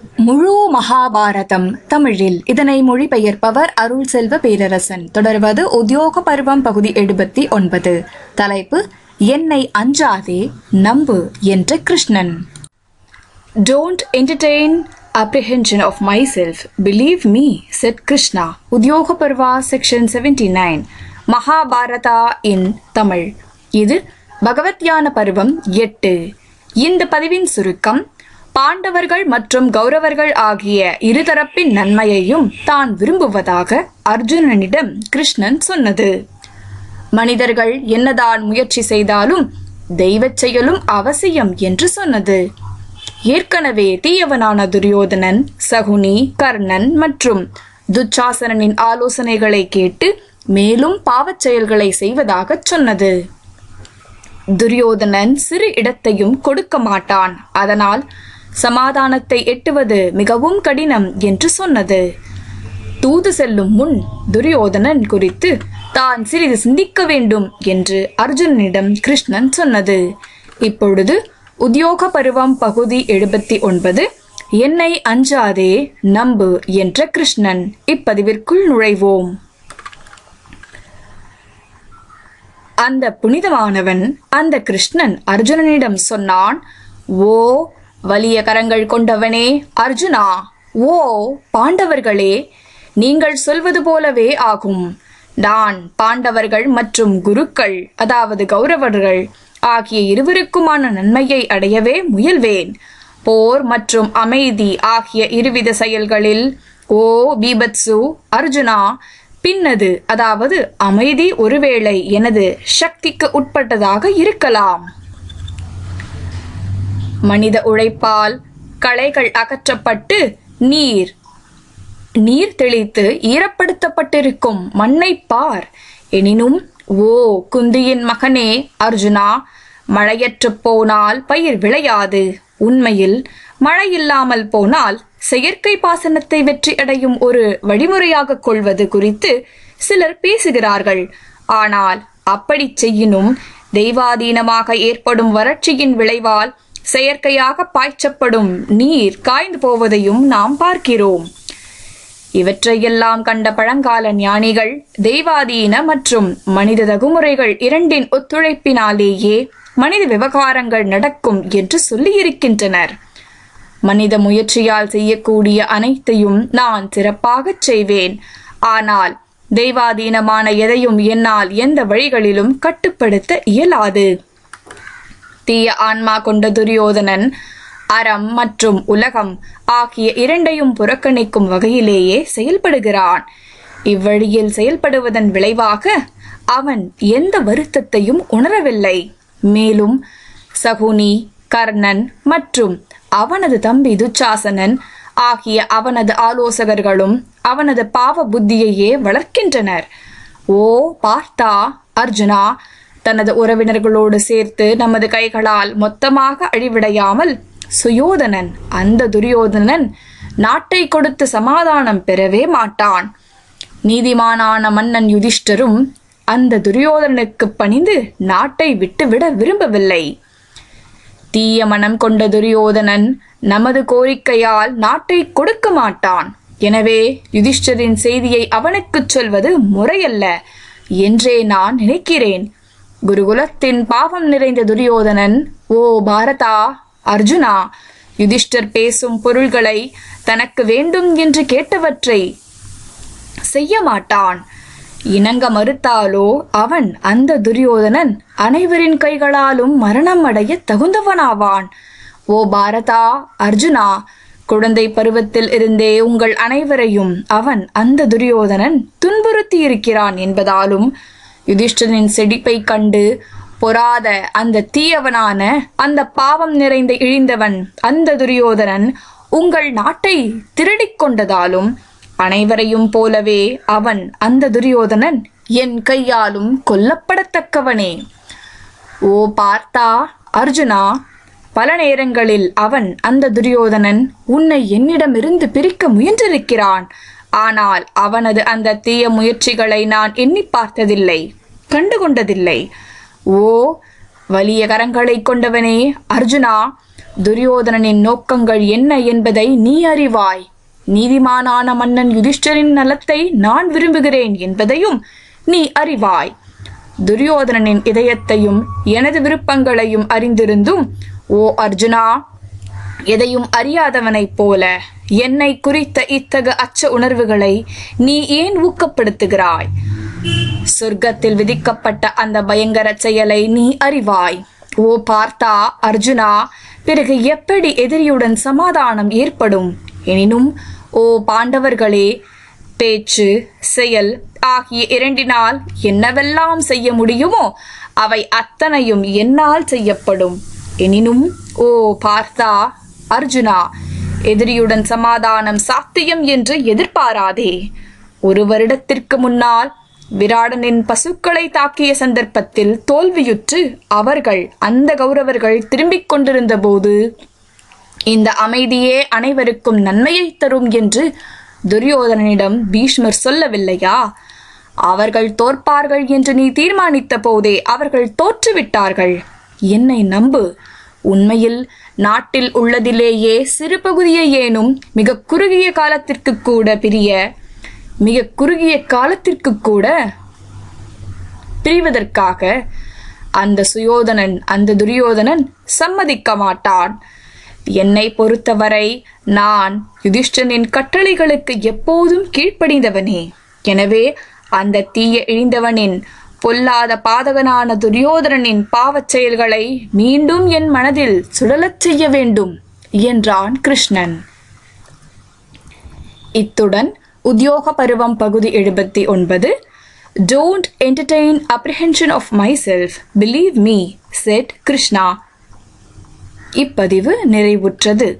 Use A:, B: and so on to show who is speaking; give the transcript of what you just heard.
A: முழு மகாபாரதம் தமிழில் இதனை மொழிபெயர்ப்பவர் அருள் செல்வ பேரரசன் தொடர்வது உத்தியோக பருவம் பகுதி எழுபத்தி ஒன்பது தலைப்பு என்னை அஞ்சாதே நம்பு என்ற Krishnan Don't entertain apprehension of myself. Believe me, said Krishna. Udyoga Parva, section 79. Mahabharata in Tamil இது பகவத்யான பருவம் எட்டு இந்த பதிவின் சுருக்கம் பாண்டவர்கள் மற்றும் கௌரவர்கள் ஆகிய இருதரப்பின் நன்மையையும் தான் விரும்புவதாக அர்ஜுனனிடம் கிருஷ்ணன் சொன்னது. மனிதர்கள் என்னதான் முயற்சி செய்தாலும் தெய்வச் செயலும் அவசியம் என்று சொன்னது. ஏற்கனவே தீயவனான துரியோதனன் சகுனி கர்ணன் மற்றும் துச்சாசனனின் ஆலோசனைகளை கேட்டு மேலும் பாவச் செயல்களை செய்வதாகச் சொன்னது. துரியோதனன் சிறு இடத்தையும் கொடுக்க மாட்டான். அதனால் சமாதானத்தை எட்டுவது மிகவும் கடினம் என்று சொன்னது. தூது செல்லும் முன் துரியோதனன் குறித்து தான் சிறிது சிந்திக்க வேண்டும் என்று அர்ஜுனனிடம் கிருஷ்ணன் சொன்னது. இப்பொழுது உத்தியோக பருவம் பகுதி எழுபத்தி ஒன்பது. என்னை அஞ்சாதே நம்பு என்ற கிருஷ்ணன் இப்பதிவிற்குள் நுழைவோம். அந்த புனிதமானவன் அந்த கிருஷ்ணன் அர்ஜுனனிடம் சொன்னான் ஓ வலிய கரங்கள் கொண்டவனே அர்ஜுனா ஓ பாண்டவர்களே நீங்கள் சொல்வது போலவே ஆகும். நான் பாண்டவர்கள் மற்றும் குருக்கள் அதாவது கௌரவர்கள் ஆகிய இருவருக்குமான நன்மையை அடையவே முயல்வேன். போர் மற்றும் அமைதி ஆகிய இருவித செயல்களில் ஓ பீபத்சு அர்ஜுனா பின்னது அதாவது அமைதி ஒருவேளை எனது சக்திக்கு உட்பட்டதாக இருக்கலாம். மனித உழைப்பால் களைகள் அகற்றப்பட்டு நீர் நீர் தெளித்து ஈரப்படுத்தப்பட்டிருக்கும் மண்ணை பார். எனினும் ஓ குந்தியின் மகனே அர்ஜுனா மழையற்று போனால் பயிர் விளையாது. உண்மையில் மழை இல்லாமல் போனால் செயற்கை பாசனத்தை வெற்றி அடையும் ஒரு வழிமுறையாக கொள்வது குறித்து சிலர் பேசுகிறார்கள். ஆனால் அப்படி செய்யினும் தெய்வாதீனமாக ஏற்படும் வறட்சியின் விளைவால் செயற்கையாக பாய்ச்சப்படும் நீர் காய்ந்து போவதையும் நாம் பார்க்கிறோம். இவற்றையெல்லாம் கண்ட பழங்கால ஞானிகள் தெய்வாதீன மற்றும் மனித தகுமுறைகள் இரண்டின் ஒத்துழைப்பினாலேயே மனித விவகாரங்கள் நடக்கும் என்று சொல்லியிருக்கின்றனர். மனித முயற்சியால் செய்யக்கூடிய அனைத்தையும் நான் சிறப்பாகச் செய்வேன். ஆனால் தெய்வாதீனமான எதையும் என்னால் எந்த வழிகளிலும் கட்டுப்படுத்த இயலாது. தீய ஆன்மா கொண்ட துரியோதனன் அறம் மற்றும் உலகம் ஆகிய இரண்டையும் புறக்கணிக்கும் வகையிலேயே செயல்படுகிறான். இவ்வழியில் செயல்படுவதன் விளைவாக அவன் எந்த வருத்தத்தையும் உணரவில்லை. மேலும் சகுனி கர்ணன் மற்றும் அவனது தம்பி துச்சாசனன் ஆகிய அவனது ஆலோசகர்களும் அவனது பாவ புத்தியையே வளர்க்கின்றனர். ஓ பார்த்தா அர்ஜுனா தனது உறவினர்களோடு சேர்த்து நமது கைகளால் மொத்தமாக அழிவிடையாமல் சுயோதனன் அந்த துரியோதனன் நாட்டை கொடுத்து சமாதானம் பெறவே மாட்டான். நீதிமானான மன்னன் யுதிஷ்டரும் அந்த துரியோதனனுக்கு பணிந்து நாட்டை விட்டுவிட விரும்பவில்லை. தீய மனம் கொண்ட துரியோதனன் நமது கோரிக்கையால் நாட்டை கொடுக்க மாட்டான். எனவே யுதிஷ்டரின் செய்தியை அவனுக்குச் சொல்வது முறையல்ல. என்றே நான் நினைக்கிறேன். குருகுலத்தின் பாவம் நிறைந்த துரியோதனன் ஓ பாரதா அர்ஜுனா யுதிஷ்டர் பேசும் பொருள்களை தனக்கு வேண்டும் என்று கேட்டவற்றை செய்ய மாட்டான். இணங்க மறுத்தாலோ அவன் அந்த துரியோதனன் அனைவரின் கைகளாலும் மரணம் அடைய தகுந்தவனாவான். ஓ பாரதா அர்ஜுனா குழந்தை பருவத்தில் இருந்தே உங்கள் அனைவரையும் அவன் அந்த துரியோதனன் துன்புறுத்தி இருக்கிறான் என்பதாலும் யுதிஷ்டனின் செடிப்பை கண்டு பொறாத அந்த தீயவனான அந்த பாவம் நிறைந்த இழிந்தவன் அந்த துரியோதனன் உங்கள் நாட்டை திருடிக் கொண்டதாலும் அனைவரையும் போலவே அவன் அந்த துரியோதனன் என் கையாலும் கொல்லப்படத்தக்கவனே. ஓ பார்த்தா அர்ஜுனா பல நேரங்களில் அவன் அந்த துரியோதனன் உன்னை என்னிடமிருந்து பிரிக்க முயன்றிருக்கிறான். ஆனால் அவனது அந்த தீய முயற்சிகளை நான் எண்ணி பார்த்ததில்லை. கண்டுகொண்டதில்லை. ஓ வலிய கரங்களை கொண்டவனே அர்ஜுனா துரியோதனனின் நோக்கங்கள் என்ன என்பதை நீ அறிவாய். நீதிமானான மன்னன் யுதிஷ்டரின் நலத்தை நான் விரும்புகிறேன் என்பதையும் நீ அறிவாய். துரியோதனனின் இதயத்தையும் எனது விருப்பங்களையும் அறிந்திருந்தும் ஓ அர்ஜுனா எதையும் அறியாதவனைப் போல என்னை குறித்த இத்தகு அச்ச உணர்வுகளை நீ ஏன் ஊக்கப்படுத்துகிறாய்? சொர்க்கத்தில் விதிக்கப்பட்ட அந்த பயங்கர செயலை நீ அறிவாய். ஓ பார்த்தா அர்ஜுனா பிறகு எப்படி எதிரியுடன் சமாதானம் ஏற்படும்? எனினும் ஓ பாண்டவர்களே பேச்சு செயல் ஆகிய இரண்டினால் என்னவெல்லாம் செய்ய முடியுமோ அவை அத்தனையும் என்னால் செய்யப்படும். எனினும் ஓ பார்த்தா அர்ஜுனா எதிரியுடன் சமாதானம் சாத்தியம் என்று எதிர்பாராதே. ஒரு வருடத்திற்கு முன்னால் விராடனின் பசுக்களை தாக்கிய சந்தர்ப்பத்தில் தோல்வியுற்று அவர்கள் அந்த கௌரவர்கள் திரும்பிக் கொண்டிருந்த போது இந்த அமைதியே அனைவருக்கும் நன்மையை தரும் என்று துரியோதனனிடம் பீஷ்மர் சொல்லவில்லையா? அவர்கள் தோற்பார்கள் என்று நீ தீர்மானித்த போதே அவர்கள் தோற்றுவிட்டார்கள். என்னை நம்பு. உண்மையில் நாட்டில் உள்ளதிலேயே சிறு பகுதியை ஏனும் மிக குறுகிய காலத்திற்கு கூட பிரிய மிக குறுகிய காலத்திற்கு கூட பிரிவதற்காக அந்த சுயோதனன் அந்த துரியோதனன் சம்மதிக்க மாட்டான். என்னை பொறுத்தவரை நான் யுதிஷ்டனின் கட்டளைகளுக்கு எப்போதும் கீழ்ப்படிந்தவனே. எனவே அந்த தீய இழிந்தவனின் பொல்லாத பாதகனான துரியோதனனின் பாவச் செயல்களை மீண்டும் என் மனதில் சுழலச் செய்ய வேண்டும் என்றான் கிருஷ்ணன். இத்துடன் உத்தியோக பருவம் பகுதி எழுபத்தி ஒன்பது. Don't entertain apprehension of myself believe me said Krishna இப்பதிவு நிறைவுற்றது.